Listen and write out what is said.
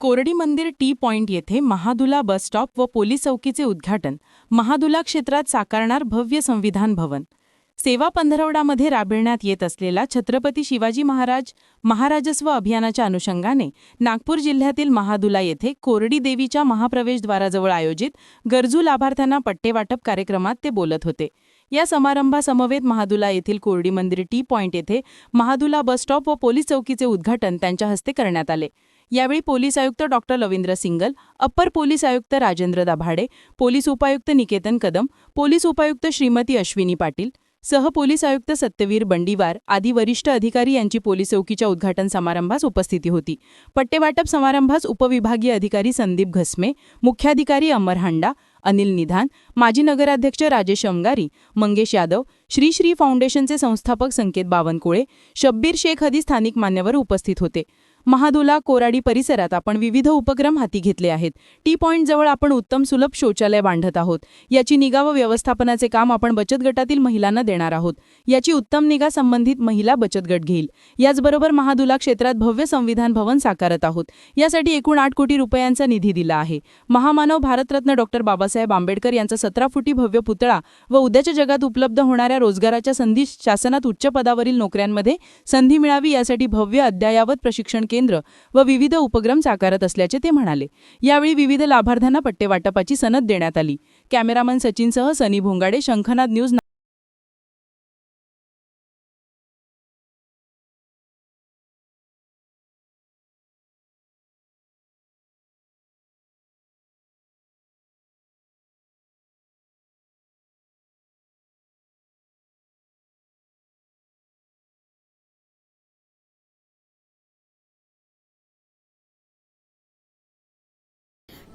कोरडी मंदिर T point येथे महादुला बस स्टॉप व पोलीस चौकीचे उद्घाटन महादुला क्षेत्रात साकारणार भव्य संविधान भवन. सेवा पंधरवडामध्ये राबविण्यात येत असलेला छत्रपती शिवाजी महाराज महाराजस्व अभियानाच्या अनुषंगाने नागपूर जिल्ह्यातील महादुला येथे कोरडी देवीच्या महाप्रवेशद्वाराजवळ आयोजित गरजू लाभार्थ्यांना पट्टेवाटप कार्यक्रमात ते बोलत होते. या समारंभासमवेत महादुला येथील कोरडी मंदिर टी पॉइंट येथे महादुला बस स्टॉप व पोलीस चौकीचे उद्घाटन त्यांच्या हस्ते करण्यात आले. यावेळी पोलीस आयुक्त doctor Ravindra Singal upper police आयुक्त राजेंद्र दाभाडे पोलीस उपायुक्त निकेतन कदम पोलीस उपायुक्त श्रीमती अश्विनी पाटील सह पोलीस आयुक्त सत्यवीर बंडीवार आदी वरिष्ठ अधिकारी यांची पोलीस चौकीच्या उद्घाटन समारंभास उपस्थिती होती. पट्टेवाटप समारंभास उपविभागीय अधिकारी संदीप घसमे मुख्याधिकारी अमर हांडा अनिल निधान माजी नगराध्यक्ष राजेश अंगारी मंगेश यादव श्री श्री फाउंडेशनचे संस्थापक संकेत बावनकुळे शब्बीर शेख आदी स्थानिक मान्यवर उपस्थित होते. महादुला कोराडी परिसरात आपण विविध उपक्रम हाती घेतले आहेत. टी पॉईंटजवळ आपण उत्तम सुलभ शौचालय बांधत आहोत. याची निगा व व्यवस्थापनाचे काम आपण बचत गटातील महिलांना देणार आहोत. याची उत्तम निगा संबंधित महिला बचत गट घेईल. याचबरोबर महादुला क्षेत्रात भव्य संविधान भवन साकारत आहोत. यासाठी एकूण आठ कोटी रुपयांचा निधी दिला आहे. महामानव भारतरत्न डॉक्टर बाबासाहेब आंबेडकर यांचा सतरा फुटी भव्य पुतळा व उद्याच्या जगात उपलब्ध होणाऱ्या रोजगाराच्या संधी शासनात उच्च पदावरील नोकऱ्यांमध्ये संधी मिळावी यासाठी भव्य अद्ययावत प्रशिक्षण केंद्र व विविध उपक्रम साकारत असल्याचे ते म्हणाले. यावेळी विविध लाभार्थ्यांना पट्टेवाटपाची सनद देण्यात आली. कॅमेरामन सचिनसह सनी भोंगाडे शंखनाद न्यूज